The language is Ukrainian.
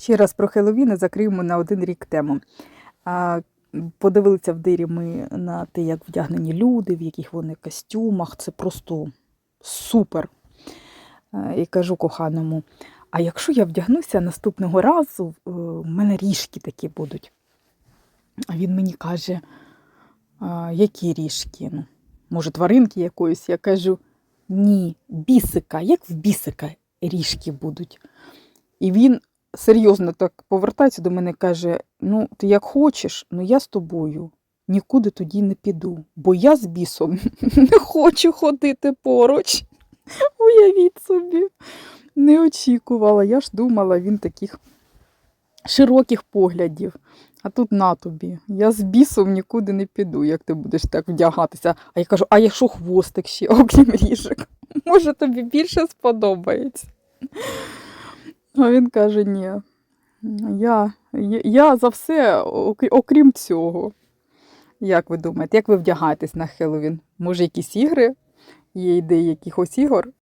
Ще раз про Хеллоуін закриємо на один рік тему. Подивилися в дирі ми на те, як вдягнені люди, в яких вони костюмах. Це просто супер. І кажу коханому: а якщо я вдягнуся наступного разу, е, в мене ріжки такі будуть. А він мені каже, які ріжки? Ну, може, тваринки якоїсь? Я кажу, ні, бісика, як в бісика ріжки будуть. І він серйозно так повертається до мене каже: Ну, ти як хочеш, але я з тобою нікуди тоді не піду, бо я з бісом не хочу ходити поруч. Уявіть собі, не очікувала. Я ж думала, він таких широких поглядів. А тут на тобі. Я з бісом нікуди не піду, як ти будеш так вдягатися. А я кажу, а якщо хвостик ще, окрім ріжок, може тобі більше сподобається. А він каже: ні. Я, я, за все, окрім цього. Як ви думаєте, як ви вдягаєтесь на Хеллоуін? Може, якісь ігри? Є ідеї якихось ігор?